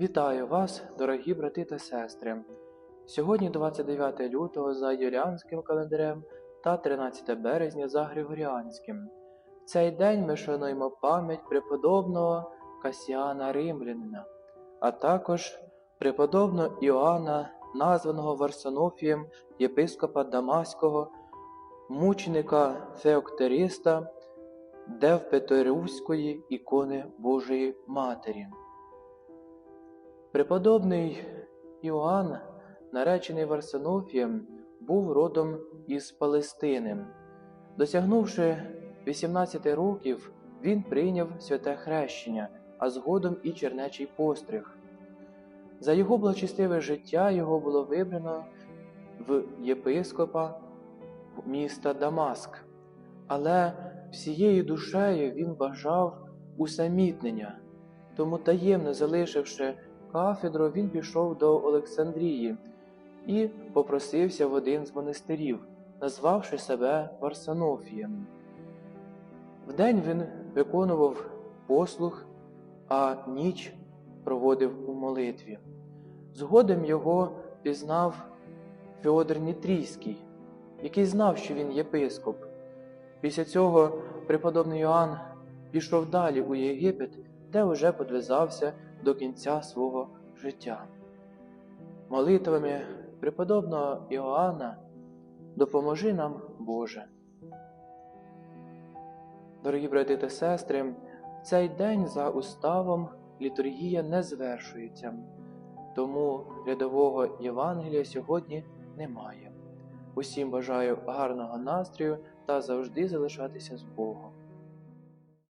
Вітаю вас, дорогі брати та сестри. Сьогодні 29 лютого за юліанським календарем та 13 березня за Григоріанським. В цей день ми шануємо пам'ять преподобного Касіана Римлянина, а також преподобного Іоанна, названого Варсонофієм єпископа Дамаського, мученика Феоктериста, Девпеторівської ікони Божої Матері. Преподобний Іоанн, наречений Варсонофієм, був родом із Палестини. Досягнувши 18 років, він прийняв святе хрещення, а згодом і чернечий постриг. За його благочестиве життя його було вибрано в єпископа міста Дамаск, але всією душею він бажав усамітнення, тому таємно залишивши кафедру, він пішов до Олександрії і попросився в один з монастирів, назвавши себе Варсонофієм. Вдень він виконував послуг, а ніч проводив у молитві. Згодом його пізнав Феодор Нітрійський, який знав, що він єпископ. Після цього преподобний Йоанн пішов далі у Єгипет, де вже подвизався до кінця свого життя. Молитвами преподобного Іоанна допоможи нам, Боже. Дорогі брати та сестри, в цей день за уставом літургія не звершується, тому рядового Євангелія сьогодні немає. Усім бажаю гарного настрою та завжди залишатися з Богом.